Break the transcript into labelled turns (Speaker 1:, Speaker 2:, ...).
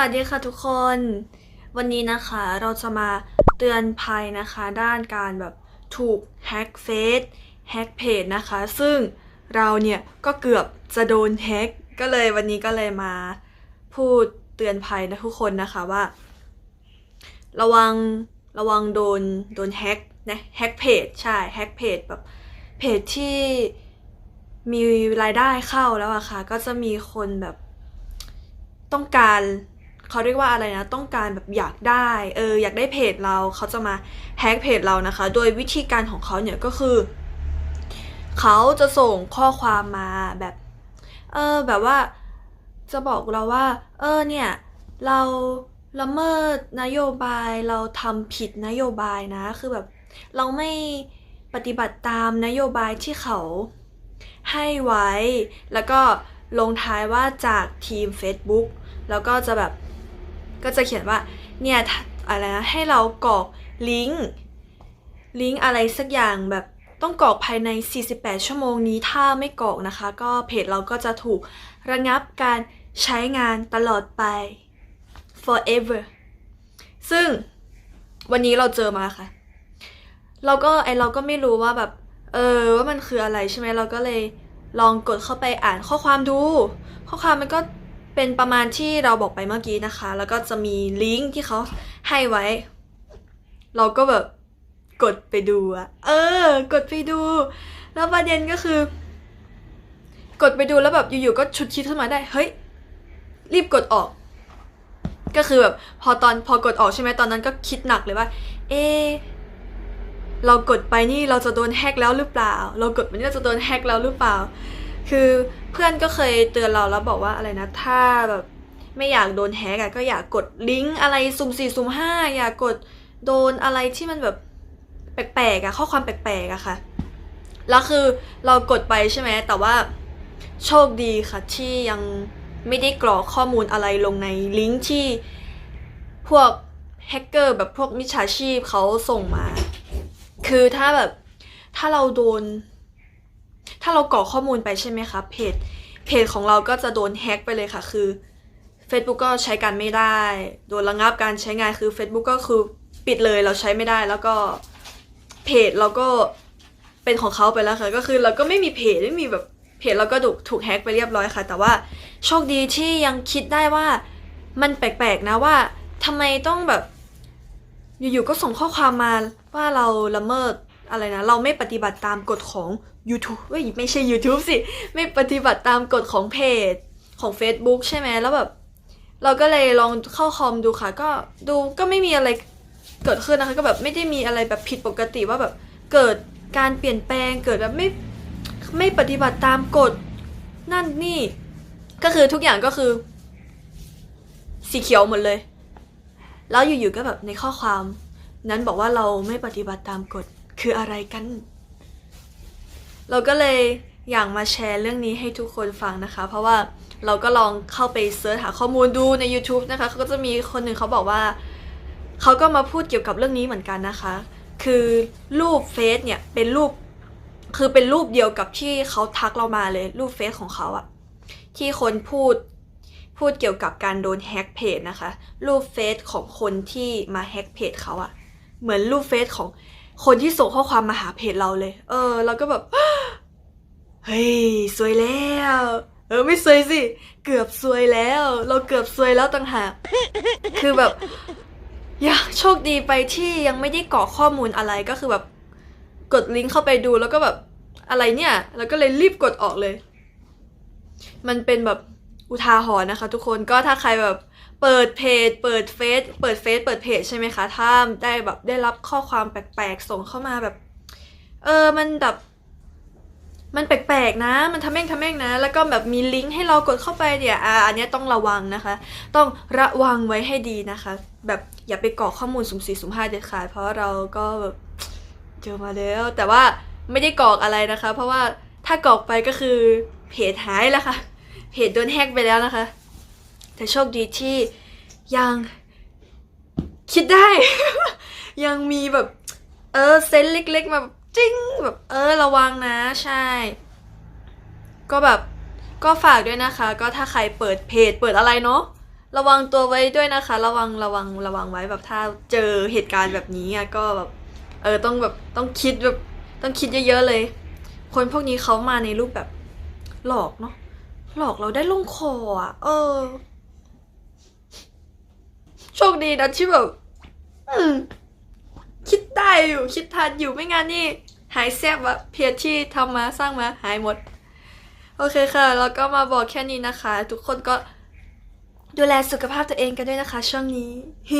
Speaker 1: วัสดีค่ะทุกคน วันนี้นะคะเราจะมาเตือนภัยนะคะ ด้านการแบบถูกแฮ็กเฟซแฮ็กเพจนะคะ ซึ่งเราเนี่ยก็เกือบจะโดนแฮ็กก็เลยวันนี้ก็เลยมาพูดเตือนภัยนะทุกคนนะคะว่า ระวังระวังโดนโดนแฮ็กนะแฮ็กเพจใช่แฮ็กเพจแบบเพจที่มีรายได้เข้าแล้วอะค่ะ ก็จะมีคนแบบต้องการ เขาเรียกว่าอะไรนะ ต้องการแบบอยากได้เอออยากได้เพจเราเขาจะมาแฮ็กเพจเรานะคะ โดยวิธีการของเขาเนี่ยก็คือ เขาจะส่งข้อความมาแบบเออแบบว่าจะบอกเราว่า เออเนี่ยเราละเมิดนโยบายเราทำผิดนโยบายนะ คือแบบเราไม่ปฏิบัติตามนโยบายที่เขาให้ไว้ แล้วก็ลงท้ายว่าจากทีม Facebook แล้วก็จะแบบ ก็จะเขียนว่าเนี่ยอะไรนะให้เรากรอกลิงก์ลิงก์อะไรสักอย่างแบบต้องกรอกภายใน 48 ชั่วโมงนี้ถ้าไม่กรอกนะคะ ก็เพจเราก็จะถูกระงับการใช้งานตลอดไป forever ซึ่งวันนี้เราเจอมาค่ะ เราก็ไอเราก็ไม่รู้ว่าแบบเออว่ามันคืออะไรใช่ไหมเราก็เลยลองกดเข้าไปอ่านข้อความดู ข้อความมันก็ เป็นประมาณที่เราบอกไปเมื่อกี้นะคะ แล้วก็จะมีลิงก์ที่เขาให้ไว้ เราก็แบบกดไปดูอะเออ กดไปดู แล้วประเด็นก็คือ กดไปดูแล้วแบบอยู่ๆก็ชุดคิดขึ้นมาได้ เฮ้ย รีบกดออก ก็คือแบบพอตอนพอกดออกใช่ไหมตอนนั้นก็คิดหนักเลยว่า เอเรากดไปนี่เราจะโดนแฮกแล้วหรือเปล่า เรากดไปนี่เราจะโดนแฮกแล้วหรือเปล่า คือเพื่อนก็เคยเตือนเราแล้วบอกว่าอะไรนะถ้าแบบไม่อยากโดนแฮกอะก็อย่ากกดลิงก์อะไรสุ่มสี่สุ่มห้าอย่ากกดโดนอะไรที่มันแบบแปลกๆอะข้อความแปลกๆอะค่ะแล้วคือเรากดไปใช่ไหมแต่ว่าโชคดีค่ะที่ยังไม่ได้กรอกข้อมูลอะไรลงในลิงก์ที่พวกแฮกเกอร์แบบพวกมิจฉาชีพเขาส่งมา คือถ้าแบบถ้าเราโดน ถ้าเรากรอกข้อมูลไปใช่ไหมคะเพจเพจของเราก็จะโดนแฮ็กไปเลยค่ะ คือ Facebook ก็ใช้การไม่ได้ โดนระงับการใช้งานคือ Facebook ก็คือปิดเลยเราใช้ไม่ได้แล้วก็เพจเราก็เป็นของเขาไปแล้วค่ะ ก็คือเราก็ไม่มีเพจไม่มีแบบเพจเราก็ถูกถูกแฮ็กไปเรียบร้อยค่ะ แต่ว่าโชคดีที่ยังคิดได้ว่ามันแปลกๆนะว่าทำไมต้องแบบ อยู่ๆก็ส่งข้อความมาว่าเราละเมิด อะไรนะ เราไม่ปฏิบัติตามกฎของ YouTube เว้ยไม่ใช่ YouTube สิ ไม่ปฏิบัติตามกฎของเพจของ Facebook ใช่ไหมแล้วแบบ เราก็เลยลองเข้าคอมดูค่ะ ก็ดูก็ไม่มีอะไรเกิดขึ้นนะคะ ก็แบบไม่ได้มีอะไรแบบผิดปกติว่าแบบเกิดการเปลี่ยนแปลงเกิดแบบไม่ไม่ปฏิบัติตามกฎนั่นนี่ ก็คือทุกอย่างก็คือ สีเขียวหมดเลย แล้วอยู่ๆก็แบบในข้อความ นั้นบอกว่าเราไม่ปฏิบัติตามกฎ คืออะไรกัน เราก็เลยอยากมาแชร์เรื่องนี้ให้ทุกคนฟังนะคะ เพราะว่าเราก็ลองเข้าไปเสิร์ชหาข้อมูลดูใน YouTube นะคะเขาก็จะมีคนหนึ่งเขาบอกว่า เขาก็มาพูดเกี่ยวกับเรื่องนี้เหมือนกันนะคะ คือรูปเฟซเนี่ยเป็นรูปคือเป็นรูปเดียวกับที่เขาทักเรามาเลยรูปเฟซของเขาอะที่คนพูดพูดเกี่ยวกับการโดนแฮ็กเพจนะคะ รูปเฟซของคนที่มาแฮ็กเพจเขาอะเหมือนรูปเฟซของ คนที่ส่งข้อความมาหาเพจเราเลย เออ เราก็แบบ เฮ้ย สวยแล้ว เออ ไม่สวยสิ เกือบสวยแล้ว เราเกือบสวยแล้วต่างหาก คือแบบ อย่าโชคดีไปที่ยังไม่ได้กรอกข้อมูลอะไรก็คือแบบ กดลิงก์เข้าไปดูแล้วก็แบบอะไรเนี่ย แล้วก็เลยรีบกดออกเลย มันเป็นแบบ อุทาหรณ์นะคะ ทุกคนก็ถ้าใครแบบเปิดเพจ เปิดเฟซเปิดเฟซเปิดเพจใช่ไหมคะถ้าได้แบบได้รับข้อความแปลกๆ ส่งเข้ามาแบบ เออมันแบบมันแปลกๆนะ มันทำแม่งทำแม่งนะ แล้วก็แบบมีลิงก์ให้เรากดเข้าไปเนี่ยอ่าอันนี้ต้องระวังนะคะ ต้องระวังไว้ให้ดีนะคะ แบบอย่าไปกรอกข้อมูลสุ่มสี่สุ่มห้าเด็ดขาดเพราะเราก็แบบเจอมาแล้ว แต่ว่าไม่ได้กรอกอะไรนะคะ เพราะว่าถ้ากรอกไปก็คือเพจหายแล้วค่ะ เพจโดนแฮกไปแล้วนะคะ แต่โชคดีที่ยังคิดได้ ยังมีแบบ เออเซนเล็กๆมาแบบจิ้งแบบเออระวังนะใช่ ก็แบบก็ฝากด้วยนะคะ ก็ถ้าใครเปิดเพจเปิดอะไรเนาะระวังตัวไว้ด้วยนะคะ ระวังระวังระวังไว้แบบถ้าเจอเหตุการณ์แบบนี้อะก็แบบเออต้องแบบต้องคิดแบบต้องคิดเยอะๆเลย คนพวกนี้เขามาในรูปแบบหลอกเนาะ หลอกเราได้ลงคออะ เออ โชคดีนะที่แบบคิดได้อยู่ คิดทันอยู่ไม่งั้นนี่หายแซบอะเพียรที่ทำมาสร้างมาหายหมด โอเคค่ะ แล้วก็มาบอกแค่นี้นะคะ ทุกคนก็ดูแลสุขภาพตัวเองกันด้วยนะคะ ช่วงนี้ฮ